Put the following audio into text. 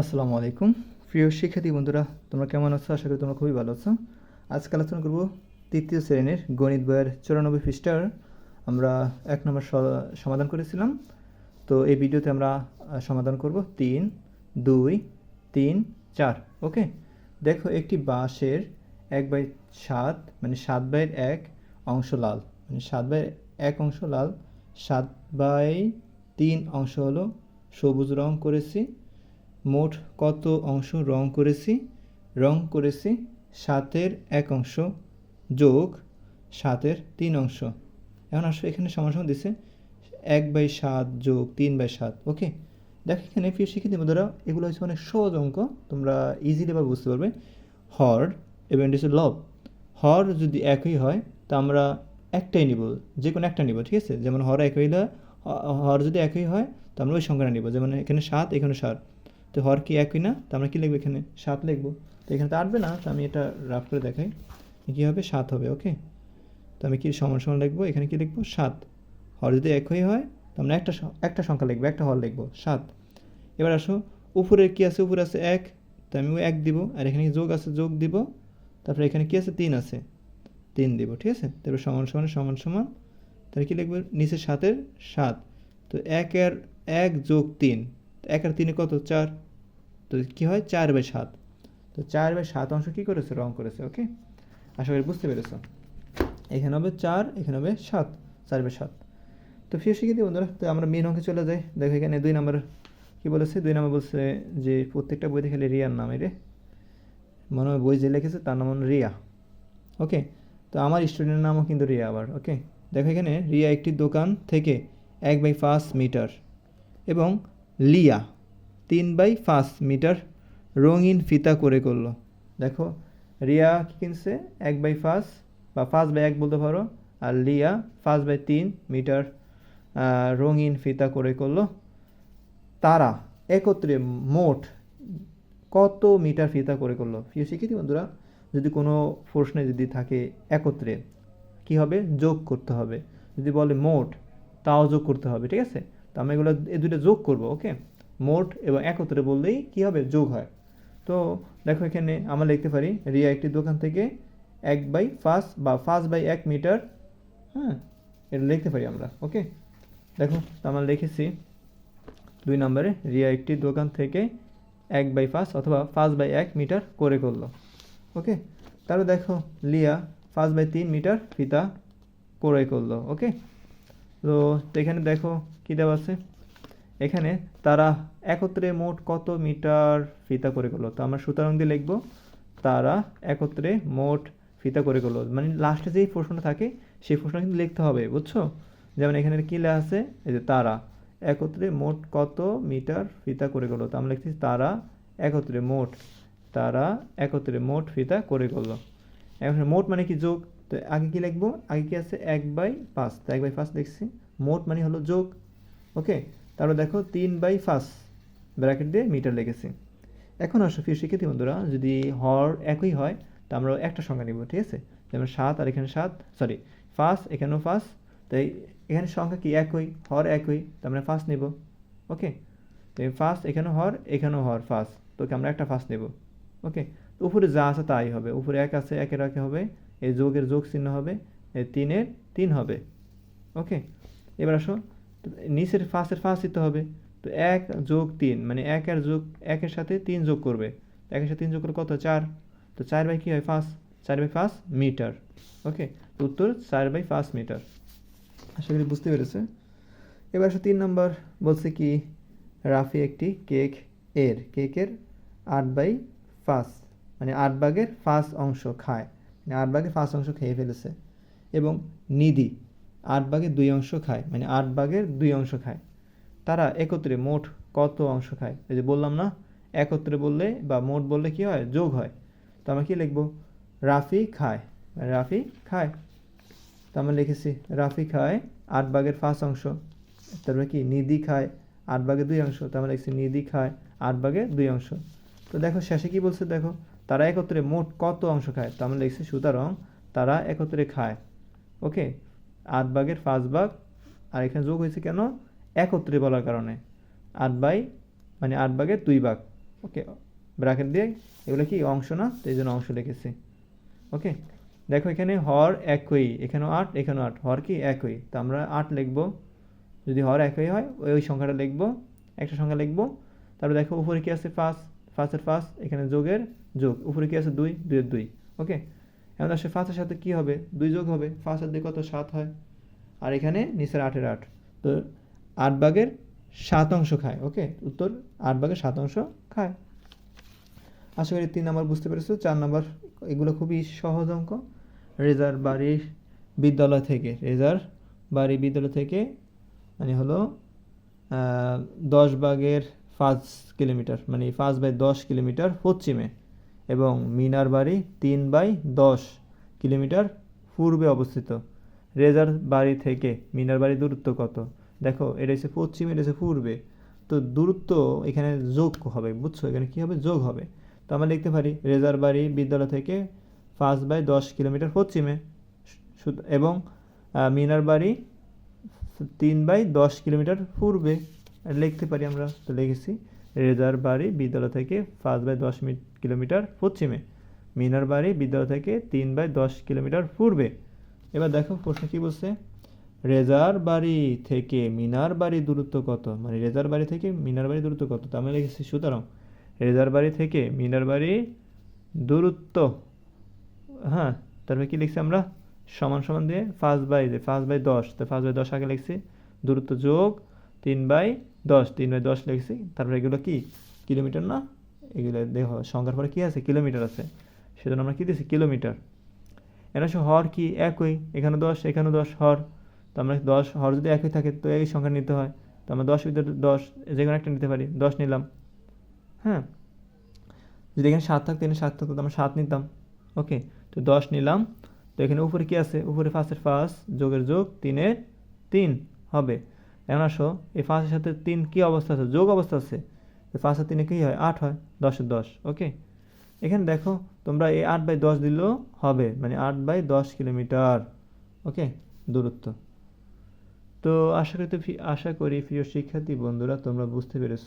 আসসালামু আলাইকুম। প্রিয় শিক্ষার্থী বন্ধুরা, তোমরা কেমন আছো? আশা করি তোমরা খুবই ভালো আছো। আজকে আলোচনা করব তৃতীয় শ্রেণির গণিত বইয়ের চুরানব্বই পৃষ্ঠার। আমরা এক নম্বর সমাধান করেছিলাম। তো এই ভিডিওতে আমরা সমাধান করব তিন, দুই, তিন, চার, ওকে? দেখো, একটি বাঁশের এক বাই সাত মানে সাত বাইয়ের এক অংশ লাল। মানে সাত বাইয়ের এক অংশ লাল, সাত বাই তিন অংশ হলো সবুজ রং করেছি। মোট কত অংশ রং করেছি? রং করেছি সাতের এক অংশ যোগ সাতের তিন অংশ। এখন আসলে এখানে সমান দিছে এক বাই সাত যোগ তিন বাই সাত, ওকে? দেখো এখানে প্রিয় শিক্ষার্থী বন্ধুরা, এগুলো হচ্ছে অনেক সহজ অঙ্ক, তোমরা ইজিলি বা বুঝতে পারবে। হর এবং এটা লব। হর যদি একই হয়, তা আমরা একটাই নিব যে কোনো একটা নিব, ঠিক আছে? যেমন হর একই হর যদি একই হয়, তো আমরা ওই সংখ্যাটা নিব। যেমন এখানে সাত এখানে সাত। তো হর কি একই না? তো আমরা কী লিখব এখানে? সাত লিখব। তো এখানে তো আটবে না? তো আমি এটা রাফ করে দেখাই। কী হবে? সাত হবে, ওকে? তো আমি কি সমান সমান লিখব? এখানে কি লিখব? সাত। হর যদি একই হয়, তো আমরা একটা একটা সংখ্যা লিখব, একটা হর লিখব। সাত। এবার আসো উপরে কি আছে? উপরে আছে এক। তো আমি এক দিব। আর এখানে যোগ আছে? যোগ দিব। তারপরে এখানে কি আছে? তিন আছে। তিন দিব, ঠিক আছে? তারপরে সমান সমান সমান সমান। তাহলে কী লিখব? নিচে সাতের সাত। তো এক আর এক যোগ তিন। এক আর তিনে কত? চার। তো কী হয়? চার বাই সাত। তো চার বাই সাত অংশ কী করেছে? রং করেছে, ওকে? আশা করি বুঝতে পেরেছ। এখানে হবে চার, এখানে হবে সাত। চার বাই সাত। তো ফিরে শিখে দিই বন্ধুরা, তো আমরা মেন অঙ্কে চলে যাই। দেখো এখানে দুই নম্বর কী বলেছে? দুই নম্বর বলছে যে প্রত্যেকটা বইতে খালি রিয়ার নাম রে। মনে হয় বই যে লিখেছে তার নাম রিয়া। ওকে? তো আমার স্টুডেন্টের নামও কিন্তু রিয়া আবার, ওকে? দেখো এখানে রিয়া একটি দোকান থেকে এক বাই পাঁচ মিটার। এবং লিয়া, তিন বাই পাঁচ মিটার রঙিন ফিতা করে করল। দেখো, রিয়া কি কিনছে? এক বাই পাঁচ বা পাঁচ বাই এক বলতে পারো, আর লিয়া পাঁচ বাই তিন মিটার রঙিন ফিতা করে করল। তারা একত্রে মোট কত মিটার ফিতা করে করল? প্রিয় শিক্ষার্থী বন্ধুরা, যদি কোনো প্রশ্নে যদি থাকে একত্রে, কি হবে? যোগ করতে হবে। যদি বলে মোট, তাও যোগ করতে হবে, ঠিক আছে? তো আমরা এগুলো এ দুটো যোগ করব, ওকে? মোট এবং একত্রে বললেই কি হবে? যোগ হয়। তো দেখো এখানে আমরা লিখতে পারি, রিয়া একটি দোকান থেকে এক বাই পাঁচ বা পাঁচ বাই এক মিটার হ্যাঁ? এটা লিখতে পারি আমরা, ওকে? দেখো, তো আমরা লিখেছি দুই নম্বরে, রিয়া একটি দোকান থেকে এক বাই পাঁচ অথবা পাঁচ বাই এক মিটার করে করল, ওকে? তারপর দেখো, লিয়া পাঁচ বাই তিন মিটার ফিতা করে করল, ওকে? তো এখানে দেখো কী দেওয়া আছে? এখানে তারা একত্রে মোট কত মিটার ফিতা করে গেলো? তো আমরা সুতরাং দিয়ে লিখব, তারা একত্রে মোট ফিতা করে গেলো। মানে লাস্টে যেই প্রশ্নটা থাকে, সেই প্রশ্ন কিন্তু লিখতে হবে, বুঝছ? যেমন এখানে কী লেখা আছে? এই যে তারা একত্রে মোট কত মিটার ফিতা করে গেলো? তো আমরা লিখছি তারা একত্রে মোট, তারা একত্রে মোট ফিতা করে গেলো। এখন মোট মানে কি যোগ? তো আগে কি লিখব? আগে কি আছে? এক বাই পাঁচ। তো এক বাই পাঁচ লিখছি। মোট মানে হলো যোগ। ওকে? তারপর দেখো তিন বাই পাঁচ, ব্র্যাকেট দিয়ে মিটার লিখেছি। এখন আসো প্রিয় শিক্ষার্থী বন্ধুরা, যদি হর একই হয়, তা আমরা একটা সংখ্যা নিব, ঠিক আছে? যেমন সাত আর এখানে সাত সরি পাঁচ, এখানেও পাঁচ। তাই এখানে সংখ্যা কি একই? হর একই, তো আমরা ফার্স্ট নেব। ওকে? তো ফার্স্ট এখানেও হর এখানেও হর ফার্স্ট তোকে আমরা একটা ফার্স্ট নেব। ওকে? তো উপরে যা আছে তাই হবে। উপরে এক আছে, একের একে হবে। এই যোগের যোগ চিহ্ন হবে তিনের তিন হবে। ওকে এবার আসো নিচের ফার্স্টের ফার্স্ট দিতে হবে। তো এক যোগ তিন মানে এক আর যোগ, একের সাথে তিন যোগ করবে। একের সাথে তিন যোগ করলে কত? চার। তো চার বাই কী হয়? পাঁচ। চার বাই পাঁচ মিটার। ওকে তো উত্তর চার বাই পাঁচ মিটার। আশা করি বুঝতে পেরেছে। এবার আসো তিন নম্বর, বলছে কি, রাফি একটি কেক এর। কেকের আট বাই পাঁচ মানে আট বাগের পাঁচ অংশ খায়। মানে আট ভাগের পাঁচ অংশ খেয়ে ফেলেছে এবং নিধি আট ভাগের দুই অংশ খায় মানে আট ভাগের দুই অংশ খায়। তারা একত্রে মোট কত অংশ খায়? এই যে বললাম না, একত্রে বললে বা মোট বললে কি হয়? যোগ হয়। তো আমরা কি লিখব? রাফি খায় মানে রাফি খায়। তো আমরা লিখেছি, রাফি খায় আট ভাগের পাঁচ অংশ। তারপরে কি? নিধি খায় আট ভাগের দুই অংশ। তো আমরা লিখছি, নিধি খায় আট ভাগের দুই অংশ। তো দেখো, শেষে কি বলছে? দেখো তারা একত্রে মোট কত অংশ খায়? তো আমরা লিখছি, সুতরাং তারা একত্রে খায়। ওকে? আট ভাগের পাঁচ ভাগ, আর এখানে যোগ হয়েছে কেন? একত্রে বলার কারণে। আট বাই মানে আট ভাগের দুই ভাগ। ওকে? ব্রাকেট দিয়ে, এগুলো কি অংশ না? তো এই জন্য অংশ লিখেছি। ওকে? দেখো এখানে হর একই, এখানেও আট এখানেও আট। হর কি? একই। তো আমরা আট লিখব। যদি হর একই হয়, ওই ওই সংখ্যাটা লিখব। একটা সংখ্যা লিখব। তারপরে দেখো উপরে কি আছে? ফার্স্ট ফার্স্টের ফার্স্ট এখানে যোগের যোগ। উপরে কি আছে? দুই, দুইয়ের দুই। ওকে? এখন আসলে ফার্স্টের সাথে কি হবে? দুই যোগ হবে। ফার্স্টের দিকে কত? সাত হয়। আর এখানে নিচের আটের আট। তো আট ভাগের সাত অংশ খায়। ওকে? উত্তর, আট ভাগের সাত অংশ খায়। আশা করি তিন নম্বর বুঝতে পেরেছ। চার নাম্বার, এগুলো খুবই সহজ অঙ্ক। রেজার বাড়ির বিদ্যালয় থেকে। রেজার বাড়ি বিদ্যালয় থেকে মানে হলো দশ ভাগের পাঁচ কিলোমিটার মানে পাঁচ বাই দশ কিলোমিটার পশ্চিমে এবং মিনার বাড়ি তিন বাই দশ কিলোমিটার পূর্বে অবস্থিত। রেজার বাড়ি থেকে মিনার বাড়ির দূরত্ব কত? দেখো, এটা হচ্ছে পশ্চিমে, এটা হচ্ছে পূর্বে। তো দূরত্ব এখানে যোগ হবে, বুঝছ? এখানে কী হবে? যোগ হবে। তো আমরা লিখতে পারি রেজার বাড়ি বিদ্যালয় থেকে পাঁচ বাই দশ কিলোমিটার পশ্চিমে। এবং মিনার বাড়ি তিন বাই দশ কিলোমিটার পূর্বে। লিখতে পারি আমরা, তো লিখেছি, রেজার বাড়ি বিদ্যালয় থেকে পাঁচ বাই দশ কিলোমিটার পশ্চিমে, মিনার বাড়ি বিদ্যালয় থেকে তিন বাই দশ কিলোমিটার পূর্বে। এবার দেখো প্রশ্ন কী বলছে? রেজার বাড়ি থেকে মিনার বাড়ি দূরত্ব কত? মানে রেজার বাড়ি থেকে মিনার বাড়ি দূরত্ব কত? তো আমি লিখেছি সুতরাং, রেজার বাড়ি থেকে মিনার বাড়ি দূরত্ব হ্যাঁ তারপরে কী লিখছি আমরা? সমান সমান দিয়ে পাঁচ বাই যে পাঁচ বাই দশ, তো পাঁচ বাই দশ আগে লিখছি, দূরত্ব যোগ তিন বাই দশ, তিন বাই দশ লিখছি তারপরে এগুলো কি? কিলোমিটার না? এগুলো দেখো, সংখ্যার পরে কী আছে? কিলোমিটার আছে। সেজন্য আমরা কি দিয়েছি কিলোমিটার। এটা হচ্ছে হর কি? একই। এখানে দশ এখানে দশ হর। তো আমরা দশ হর যদি একই থাকে, তো এই সংখ্যা নিতে হয়। তো আমরা দশ ভিতরে দশ, যে কোনো একটা নিতে পারি। দশ নিলাম। হ্যাঁ? যদি এখানে সাত থাকতো এখানে সাত থাকতো, তো আমরা সাত নিতাম। ওকে? তো দশ নিলাম। তো এখানে উপরে কী আছে? উপরে ফার্স্টের ফার্স্ট যোগের যোগ তিনের তিন। হবে। এখন আসো, এই ফাঁসের সাথে তিন কি অবস্থা আছে? যোগ অবস্থা আছে। তো আর তিনে কী হয়? আট হয় দশের দশ ওকে এখানে দেখো, তোমরা এই আট বাই দশ দিলেও হবে মানে আট বাই দশ কিলোমিটার ওকে দূরত্ব। তো আশা করি তো আশা করি প্রিয় শিক্ষার্থী বন্ধুরা, তোমরা বুঝতে পেরেছ।